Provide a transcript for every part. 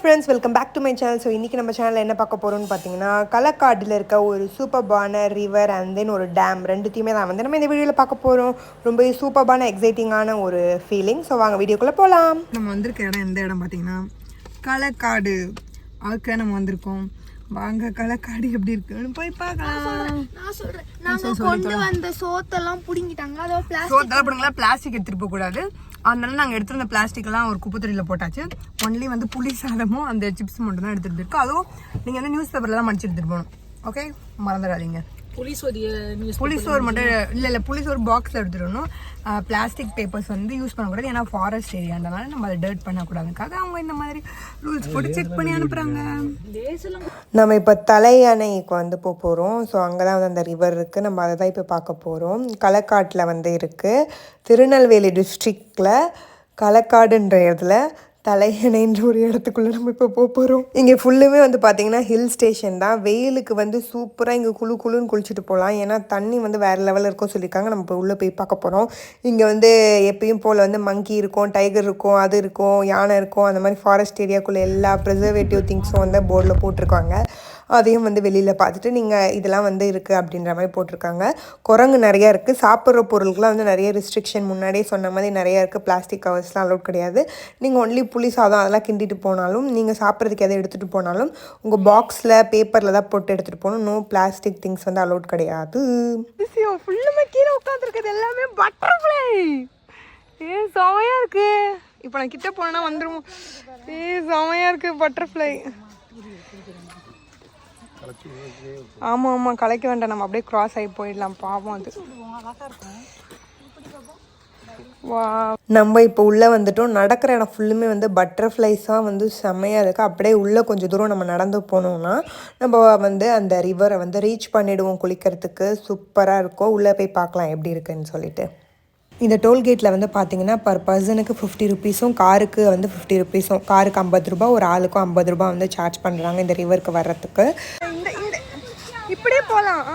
Friends welcome back to my channel so இன்றைக்கி நம்ம சேனலில் என்ன பார்க்க போகிறோம்னு பார்த்தீங்கன்னா களக்காடில் இருக்க ஒரு சூப்பர்பான ரிவர் அண்ட் தென் ஒரு டேம் ரெண்டுத்தையுமே தான் வந்து நம்ம இந்த வீடியோவில் பார்க்க போகிறோம் ரொம்ப சூப்பர்பான எக்ஸைட்டிங்கான ஒரு ஃபீலிங் ஸோ வாங்க வீடியோக்குள்ளே போகலாம் நம்ம வந்திருக்க இடம் எந்த இடம் பார்த்தீங்கன்னா களக்காடு அதுக்கு நம்ம வந்திருக்கோம். வாங்க களக்காடு எப்படி இருக்குன்னு போய் பார்க்கலாம். நான் சொல்றேன் நாங்க கொண்டு வந்த சோத்தெல்லாம் புடுங்கிட்டாங்க அதோ பிளாஸ்டிக் ஸோ தலைப்படுங்களா பிளாஸ்டிக் எடுத்துகிட்டு போகக்கூடாது. அதனால நாங்கள் எடுத்துருந்த பிளாஸ்டிக்லாம் ஒரு குப்பைத்தொட்டியில் போட்டாச்சு. ஒன்லி வந்து புளி சாதமும் அந்த சிப்ஸ் மட்டும் தான் எடுத்துகிட்டு இருக்கோம் அதுவும் நீங்கள் வந்து நியூஸ் பேப்பர்லாம் மடிச்சு எடுத்துகிட்டு போகணும். ஓகே மறந்துடாதீங்க. புளிசோர் மட்டும் இல்லை இல்லை புளிசோர் பாக்ஸில் எடுத்துடணும். பிளாஸ்டிக் பேப்பர்ஸ் வந்து யூஸ் பண்ணக்கூடாது. ஏன்னா ஃபாரஸ்ட் ஏரியான்றனால நம்ம அதை டர்ட் பண்ணக்கூடாதுக்காக அவங்க இந்த மாதிரி ரூல்ஸ் போட்டு செக் பண்ணி அனுப்புகிறாங்க நம்ம இப்போ தலையணைக்கு வந்து போக போகிறோம் ஸோ அங்கே தான் வந்து அந்த ரிவர் இருக்குது நம்ம அதை தான் இப்போ பார்க்க போகிறோம் களக்காட்டில் வந்து இருக்குது திருநெல்வேலி டிஸ்ட்ரிக்டில் களக்காடுன்ற இடத்துல தலையணைன்ற ஒரு இடத்துக்குள்ளே நம்ம இப்போ போக போகிறோம் இங்கே ஃபுல்லுமே வந்து பார்த்தீங்கன்னா ஹில் ஸ்டேஷன் தான். வெயிலுக்கு வந்து சூப்பராக இங்கே குளு குளுன்னு குளிச்சுட்டு போகலாம் ஏன்னா தண்ணி வந்து வேறு லெவலில் இருக்கும் சொல்லியிருக்காங்க. நம்ம இப்போ உள்ளே போய் பார்க்க போகிறோம் இங்கே வந்து எப்பயும் போல் வந்து மங்கி இருக்கும் டைகர் இருக்கும் அது இருக்கும் யானை இருக்கும். அந்த மாதிரி ஃபாரஸ்ட் ஏரியாக்குள்ளே எல்லா ப்ரிசர்வேட்டிவ் திங்ஸும் வந்து போர்டில் போட்டிருக்காங்க. அதையும் வந்து வெளியில் பார்த்துட்டு நீங்கள் இதெல்லாம் வந்து இருக்குது அப்படின்ற மாதிரி போட்டிருக்காங்க. குரங்கு நிறையா இருக்குது சாப்பிட்ற பொருளுக்குலாம் வந்து நிறைய ரெஸ்ட்ரிக்ஷன் முன்னாடியே சொன்ன மாதிரி நிறையா இருக்குது பிளாஸ்டிக் கவர்ஸ்லாம் அலோட் கிடையாது. நீங்கள் ஒன்லி புளி சாதம் அதெல்லாம் கிண்டிட்டு போனாலும் நீங்கள் சாப்பிட்றதுக்கு எதை எடுத்துகிட்டு போனாலும் உங்கள் பாக்ஸில் பேப்பரில் தான் போட்டு எடுத்துகிட்டு போகணும். நோ பிளாஸ்டிக் திங்ஸ் வந்து அலோட் கிடையாது. ஃபுல்லுமே கீழே உட்காந்துருக்குது எல்லாமே பட்டர்ஃப்ளை ஏ செமையாக இருக்கு. இப்போ நான் கிட்ட போனேன்னா வந்துடும் ஏ செமையாக இருக்கு பட்டர்ஃப்ளை ஆமாம் ஆமாம் கலைக்க வேண்டாம். நம்ம அப்படியே கிராஸ் ஆகி போயிடலாம். பாவம் அது. வா. நம்ம இப்போ உள்ளே வந்துட்டோம். நடக்கிற இடம் ஃபுல்லுமே வந்து பட்டர்ஃப்ளைஸாக வந்து செம்மையாக இருக்குது அப்படியே உள்ளே கொஞ்சம் தூரம் நம்ம நடந்து போனோம்னா நம்ம வந்து அந்த ரிவரை வந்து ரீச் பண்ணிவிடுவோம் குளிக்கிறதுக்கு. சூப்பராக இருக்கும். உள்ளே போய் பார்க்கலாம் எப்படி இருக்குன்னு சொல்லிட்டு. இந்த டோல்கேட்டில் வந்து பார்த்தீங்கன்னா பர் பர்சனுக்கு ஃபிஃப்டி ருபீஸும் காருக்கு வந்து ஃபிஃப்டி ருபீஸும் காருக்கு ஐம்பது ரூபா ஒரு ஆளுக்கும் ஐம்பது ரூபா வந்து சார்ஜ் பண்ணுறாங்க இந்த ரிவருக்கு வர்றதுக்கு. இப்படியே போகலாம்.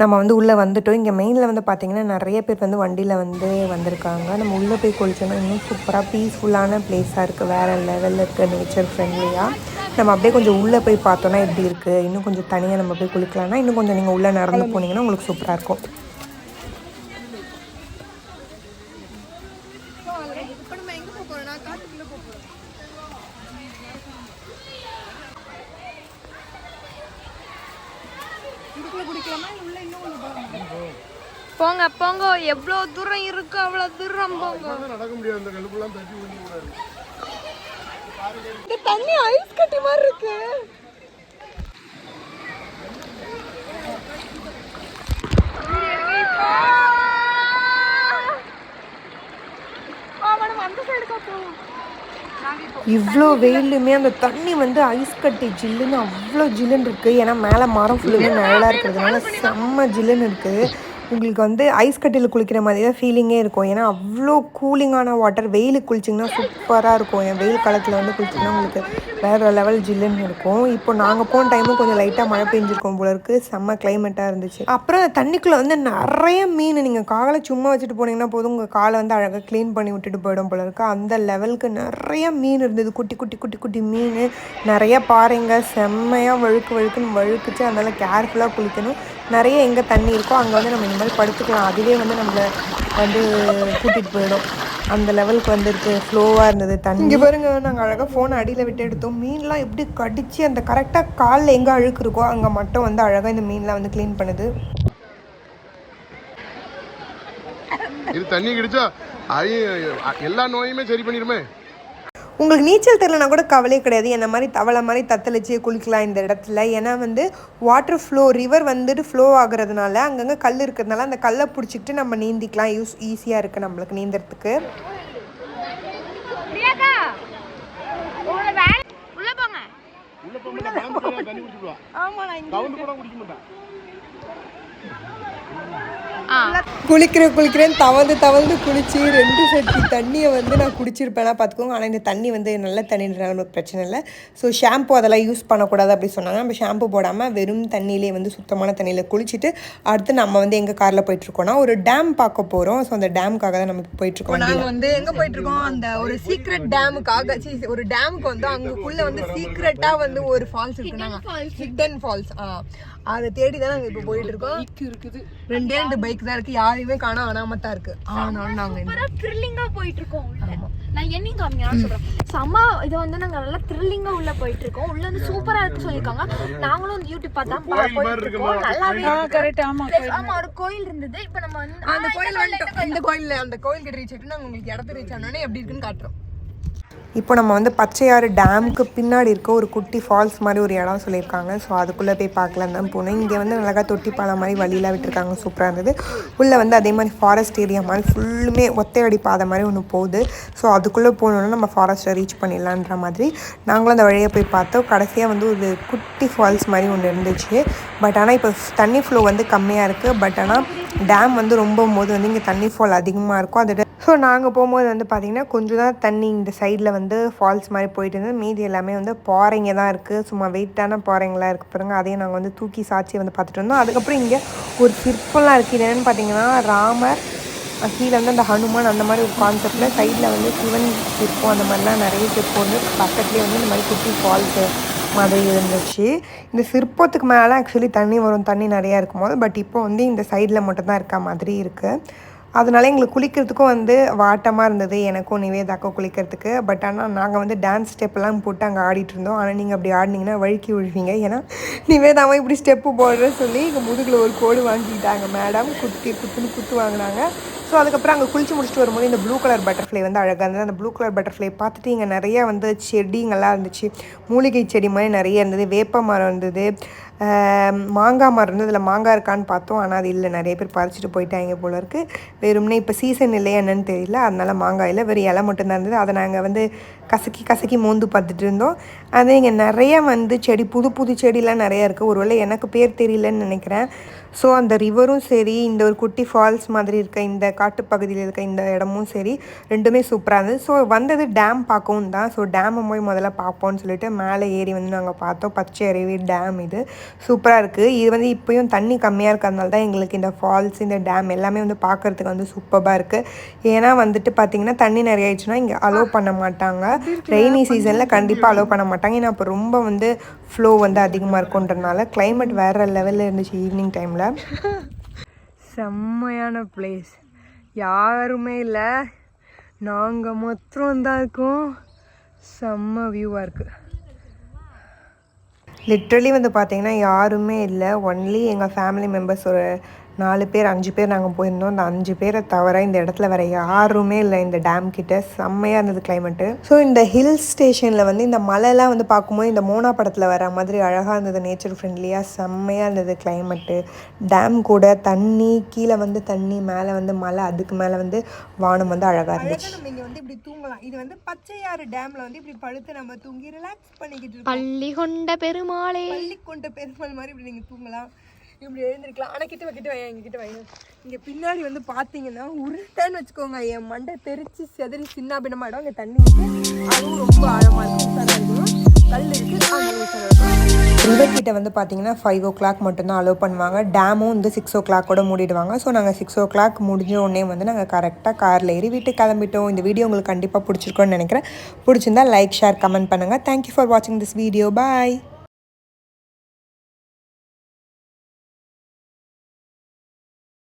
நம்ம வந்து உள்ளே வந்துட்டோம். இங்கே மெயினில் வந்து பார்த்தீங்கன்னா நிறைய பேர் வந்து வண்டியில் வந்து வந்திருக்காங்க. நம்ம உள்ளே போய் குளிச்சோம்னா இன்னும் சூப்பராக பீஸ்ஃபுல்லான பிளேஸாக இருக்குது வேறு லெவலில் இருக்குது நேச்சர் ஃப்ரெண்ட்லியாக நம்ம அப்படியே கொஞ்சம் உள்ளே போய் பார்த்தோன்னா எப்படி இருக்குது இன்னும் கொஞ்சம் தனியாக நம்ம போய் குளிக்கலாம்னா இன்னும் கொஞ்சம் நீங்கள் உள்ளே நடந்து போனீங்கன்னா உங்களுக்கு சூப்பராக இருக்கும். போங்க போங்க. எவ்வளவு தூரம் இருக்கு அவ்வளவு தூரம் போங்க. நடக்க முடியாது. அந்த கல்லுக்குலாம் தட்டி விழுந்து கூடாது இந்த தண்ணி ஐஸ் கட்டி மாதிரி இருக்கு. இவ்வளோ வெயிலுமே அந்த தண்ணி வந்து ஐஸ் கட்டி ஜில்லுன்னு அவ்வளோ ஜில்லுன்னு இருக்குது ஏன்னா மேலே மரம் ஃபுல்லுமே நிழலாக இருக்கிறதுனால செம்ம ஜில்லுன்னு இருக்குது உங்களுக்கு வந்து ஐஸ் கட்டியில் குளிக்கிற மாதிரி தான் ஃபீலிங்கே இருக்கும். ஏன்னா அவ்வளோ கூலிங்கான வாட்டர் வெயிலுக்கு குளிச்சிங்கன்னா சூப்பராக இருக்கும். என் வெயில் காலத்தில் வந்து குளிச்சிங்கன்னா உங்களுக்கு வேறு லெவல் ஜில்லுன்னு இருக்கும். இப்போ நாங்கள் போன டைமும் கொஞ்சம் லைட்டாக மழை பெஞ்சிருக்கோம் போல இருக்குது செம்ம கிளைமேட்டாக இருந்துச்சு. அப்புறம் அந்த தண்ணிக்குள்ளே வந்து நிறைய மீன் நீங்கள் காலை சும்மா வச்சுட்டு போனீங்கன்னா போதும். உங்கள் காலை வந்து அழகாக க்ளீன் பண்ணி விட்டுட்டு போயிடும் போல இருக்குது அந்த லெவலுக்கு நிறைய மீன் இருந்தது. குட்டி குட்டி குட்டி குட்டி மீன். நிறைய பாறைங்க. செம்மையாக வழுக்கு வழுக்குன்னு வழுக்குச்சு. அதனால் கேர்ஃபுல்லாக குளிக்கணும். நிறைய எங்கே தண்ணி இருக்கோ அங்கே வந்து நம்ம இந்த மாதிரி படுத்துக்கலாம். அதுவே வந்து நம்மளை வந்து கூட்டிகிட்டு போயிடும். அந்த லெவலுக்கு வந்து இருக்கு ஃப்ளோவாக இருந்தது தண்ணி. இங்கே பாருங்க நாங்கள் அழகாக ஃபோனை அடியில் விட்டு எடுத்தோம். மீன்லாம் எப்படி கடிச்சு அந்த கரெக்டாக காலில் எங்கே அழுக்கு இருக்கோ அங்கே மட்டும் வந்து அழகாக இந்த மீன்லாம் வந்து க்ளீன் பண்ணுது. இது தண்ணி கிடைச்சா எல்லா நோயுமே சரி பண்ணிருமே உங்களுக்கு நீச்சல் தெரியலனா கூட கவலையே கிடையாது. என்ன மாதிரி தவளை மாதிரி தத்தளிச்சு குளிக்கலாம் இந்த இடத்துல. ஏன்னா வந்து வாட்டர் ஃப்ளோ ரிவர் வந்துட்டு ஃப்ளோ ஆகுறதுனால அங்கங்கே கல் இருக்கிறதுனால அந்த கல்லை பிடிச்சிக்கிட்டு நம்ம நீந்திக்கலாம். யூஸ் ஈஸியாக இருக்குது நம்மளுக்கு நீந்தறதுக்கு. உள்ள போங்க. உள்ள போக மாட்டா தண்ணி குடிச்சுடுவா ஆமாம் நான் குளிக்கிற குளிக்கிறேன்னு தவழ்ந்து தவழ்ந்து குளிச்சு ரெண்டு சட்டி தண்ணியை வந்து நான் குடிச்சிருப்பேனா பார்த்துக்கோங்க. ஆனால் இந்த தண்ணி வந்து நல்ல தண்ணின்றனால நமக்கு பிரச்சனை இல்லை. ஸோ ஷாம்பு அதெல்லாம் யூஸ் பண்ணக்கூடாது அப்படி சொன்னாங்க. நம்ம ஷாம்பு போடாமல் வெறும் தண்ணியிலே வந்து சுத்தமான தண்ணியில் குளிச்சுட்டு அடுத்து நம்ம வந்து எங்கள் காரில் போயிட்டுருக்கோம்னா ஒரு டேம் பார்க்க போகிறோம் ஸோ அந்த டேமுக்காக தான் நம்ம போயிட்டுருக்கோம் நாங்கள் வந்து எங்கே போயிட்டுருக்கோம்? அந்த ஒரு சீக்ரெட் டேமுக்காக ஒரு டேமுக்கு வந்து அங்குக்குள்ளே வந்து சீக்ரெட்டாக வந்து ஒரு ஃபால்ஸ் இருக்குனாங்க ஹிடன் ஃபால்ஸ் ஆ. அதை தேடி தான் நாங்கள் இப்போ போயிட்டு இருக்கோம் இருக்குது. ரெண்டே ரெண்டு பைக் தான் இருக்கு. யாரையுமே காணோம் அனாமத்தா இருக்கு. ஆனாலும் நாங்கள் இந்த த்ரில்லிங்கா போயிட்டு இருக்கோம் உள்ள. நான் என்னையும் காமிங்க நான் சொல்றேன்? செம்ம இது வந்து நாங்க நல்லா த்ரில்லிங்கா உள்ள போயிட்டு இருக்கோம் உள்ள வந்து சூப்பரா இருக்கு சொல்லிருக்காங்க நாங்களும் வந்து யூடியூப் பார்த்தா போயிட்டு இருக்கோம்? நல்லாவே கரெக்ட் ஆமா ஆமா ஒரு கோயில் இருந்தது. இப்போ நம்ம வந்து அந்த கோயில் வந்துட்டோம் இந்த கோயில். அந்த கோயில் கிட்ட ரீச் ஆயிட்டு நாங்கள் உங்களுக்கு இடத்த ரீச் ஆனோடனே எப்படி இருக்குன்னு காட்டுறோம். இப்போ நம்ம வந்து பச்சையாறு டேமுக்கு பின்னாடி இருக்க ஒரு குட்டி ஃபால்ஸ் மாதிரி ஒரு இடம் சொல்லியிருக்காங்க. ஸோ அதுக்குள்ளே போய் பார்க்கலாம் தான் போனேன் இங்கே வந்து அழகாக தொட்டி பாலம் மாதிரி வழியெலாம் விட்டுருக்காங்க. சூப்பராக இருந்தது. உள்ளே வந்து அதே மாதிரி ஃபாரஸ்ட் ஏரியா மாதிரி ஃபுல்லுமே ஒத்தையடி பாதை மாதிரி ஒன்று போகுது. ஸோ அதுக்குள்ளே போகணுன்னா நம்ம ஃபாரஸ்ட்டை ரீச் பண்ணிடலான்ற மாதிரி. நாங்களும் அந்த வழியை போய் பார்த்தோம். கடைசியாக வந்து ஒரு குட்டி ஃபால்ஸ் மாதிரி ஒன்று இருந்துச்சு. பட் ஆனால் இப்போ தண்ணி ஃப்ளோ வந்து கம்மியாக இருக்குது பட் ஆனால் டேம் வந்து ரொம்ப போது வந்து இங்கே தண்ணி ஃபால் அதிகமாக இருக்கும். அதோட ஸோ நாங்கள் போகும்போது வந்து பார்த்திங்கன்னா கொஞ்சம் தான் தண்ணி இந்த சைடில் வந்து ஃபால்ஸ் மாதிரி போயிட்டு இருந்தது. மீதி எல்லாமே வந்து பாறைங்க தான் இருக்குது சும்மா வெயிட்டான பாறைங்களாக இருக்குது பாருங்க. அதையும் நாங்கள் வந்து தூக்கி சாட்சி வந்து பார்த்துட்டு இருந்தோம். அதுக்கப்புறம் இங்கே ஒரு சிற்பம்லாம் இருக்குது இது என்னென்னு பார்த்தீங்கன்னா ராமர் கீழே வந்து அந்த ஹனுமான் அந்த மாதிரி ஒரு கான்செப்டில் சைடில் வந்து சிவன் சிற்பம் அந்த மாதிரிலாம் நிறைய சிற்பம் வந்து பக்கத்துலேயே வந்து இந்த மாதிரி குட்டி ஃபால்ஸு மாதிரி இருந்துச்சு. இந்த சிற்பத்துக்கு மேலே ஆக்சுவலி தண்ணி வரும். தண்ணி நிறையா இருக்கும் போது பட் இப்போ வந்து இந்த சைடில் மட்டும்தான் இருக்க மாதிரி இருக்குது அதனால எங்களுக்கு குளிக்கிறதுக்கும் வந்து வாட்டமாக இருந்தது. எனக்கும் நிவேதாக்கும் குளிக்கிறதுக்கு. பட் ஆனால் நாங்கள் வந்து டான்ஸ் ஸ்டெப்லாம் போட்டு அங்கே ஆடிட்டு இருந்தோம். ஆனால் நீங்கள் அப்படி ஆடினீங்கன்னா வழுக்கி விழுவீங்க. ஏன்னா நிவேதாவும் இப்படி ஸ்டெப்பு போடுறேன்னு சொல்லி இங்கே முதுகில் ஒரு கோடு வாங்கிட்டாங்க மேடம் குத்தி குத்துன்னு குத்து வாங்கினாங்க. ஸோ அதுக்கப்புறம் அங்கே குளிச்சு முடிச்சுட்டு வரும்போது இந்த ப்ளூ கலர் பட்டர்ஃப்ளை வந்து அழகாக இருந்தது. அந்த ப்ளூ கலர் பட்டர்ஃப்ளை பார்த்துட்டு இங்கே நிறையா வந்து செடிங்கள்லாம் இருந்துச்சு. மூலிகை செடி மாதிரி நிறைய இருந்தது. வேப்ப மரம் இருந்தது. மாங்காய் மரம் இருந்தது அதில் மாங்காய் இருக்கான்னு பார்த்தோம். ஆனால் அது இல்லை. நிறைய பேர் பறிச்சுட்டு போயிட்டாங்க போல இருக்குது வெறும்னே இப்போ சீசன் இல்லையா என்னன்னு தெரியல. அதனால மாங்காய் இல்லை வெறும் இலை மட்டும்தான் இருந்தது. அதை நாங்கள் வந்து கசக்கி கசக்கி மோந்து பார்த்துட்டு இருந்தோம். அது இங்கே நிறைய வந்து செடி புது புது செடிலாம் நிறைய இருக்குது ஒருவேளை எனக்கு பேர் தெரியலன்னு நினைக்கிறேன். ஸோ அந்த ரிவரும் சரி இந்த ஒரு குட்டி ஃபால்ஸ் மாதிரி இருக்க இந்த காட்டுப்பகுதியில் இருக்க இந்த இடமும் சரி ரெண்டுமே சூப்பராக இருந்தது. ஸோ வந்தது டேம் பார்க்கவும் தான். ஸோ டேமை போய் முதல்ல பார்ப்போம்னு சொல்லிட்டு மேலே ஏறி வந்து நாங்கள் பார்த்தோம். பச்சை அருவி டேம் இது. சூப்பராக இருக்குது இது வந்து இப்போயும் தண்ணி கம்மியாக இருக்கிறதுனால தான் எங்களுக்கு இந்த ஃபால்ஸ் இந்த டேம் எல்லாமே வந்து பார்க்குறதுக்கு வந்து சூப்பராக இருக்குது ஏன்னா வந்துட்டு பார்த்தீங்கன்னா தண்ணி நிறைய ஆயிடுச்சுன்னா இங்கே அலோவ் பண்ண மாட்டாங்க. ரெய்னி சீசனில் கண்டிப்பாக அலோவ் பண்ண மாட்டாங்க. ஏன்னா அப்போ ரொம்ப வந்து ஃப்ளோ வந்து அதிகமாக இருக்குன்றனால கிளைமேட் வேறு லெவலில் இருந்துச்சு ஈவினிங் டைமில் செம்மையான பிளேஸ் யாருமே இல்லை. நாங்கள் மாத்திரம் தான் இருக்கோம். செம்ம வியூவாக இருக்குது லிட்ரலி வந்து பார்த்தீங்கன்னா யாருமே இல்லை. ஒன்லி எங்கள் ஃபேமிலி மெம்பர்ஸோட நாலு பேர் அஞ்சு பேர் நாங்கள் போயிருந்தோம். அந்த அஞ்சு பேரை தவிர இந்த இடத்துல வேற யாருமே இல்லை. இந்த டேம் கிட்ட. செம்மையாக இருந்தது கிளைமேட்டு ஸோ இந்த ஹில் ஸ்டேஷனில் வந்து இந்த மலைலாம் வந்து பார்க்கும்போது இந்த மோனா படத்தில் வர மாதிரி அழகாக இருந்தது. நேச்சர் ஃப்ரெண்ட்லியாக செம்மையாக இருந்தது கிளைமேட்டு டேம் கூட தண்ணி கீழே வந்து தண்ணி மேலே வந்து மலை அதுக்கு மேலே வந்து வானம் வந்து அழகாக இருந்துச்சு. நம்ம இங்கே வந்து இப்படி தூங்கலாம். இது வந்து பச்சையாறு டேமில் வந்து இப்படி படுத்து நம்ம தூங்கி ரிலாக்ஸ் பண்ணிக்கிட்டு இருக்கோம். பள்ளி கொண்ட பெருமாளே. பள்ளி கொண்ட பெருமாள் மாதிரி இப்படி நீங்கள் தூங்கலாம். இப்படி எழுந்திருக்கலாம். ஆனால் கிட்ட கிட்ட வையா எங்க கிட்ட வைங்க இங்கே பின்னாடி வந்து பார்த்தீங்கன்னா உருட்டைன்னு வச்சுக்கோங்க. என் மண்டை தெரிச்சு செதறி சின்னாபின்னமாயிடும் இங்கே தண்ணி அதுவும் ரொம்ப ஆழமாக இருக்கும் உஷாரா கல் இருக்கு. கிட்ட வந்து பார்த்தீங்கன்னா ஃபைவ் ஓ கிளாக் மட்டும்தான் அலோவ் பண்ணுவாங்க. டேமும் வந்து சிக்ஸ் ஓ கிளாக்கோட மூடிடுவாங்க. ஸோ நாங்கள் சிக்ஸ் ஓ கிளாக் முடிஞ்ச உடனே வந்து நாங்கள் கரெக்டாக காரில் ஏறி வீட்டுக்கு கிளம்பிட்டோம். இந்த வீடியோ உங்களுக்கு கண்டிப்பாக பிடிச்சிருக்கோன்னு நினைக்கிறேன். பிடிச்சிருந்தா லைக் ஷேர் கமெண்ட் பண்ணுங்கள் தேங்க்யூ ஃபார் வாட்சிங் திஸ் வீடியோ பாய்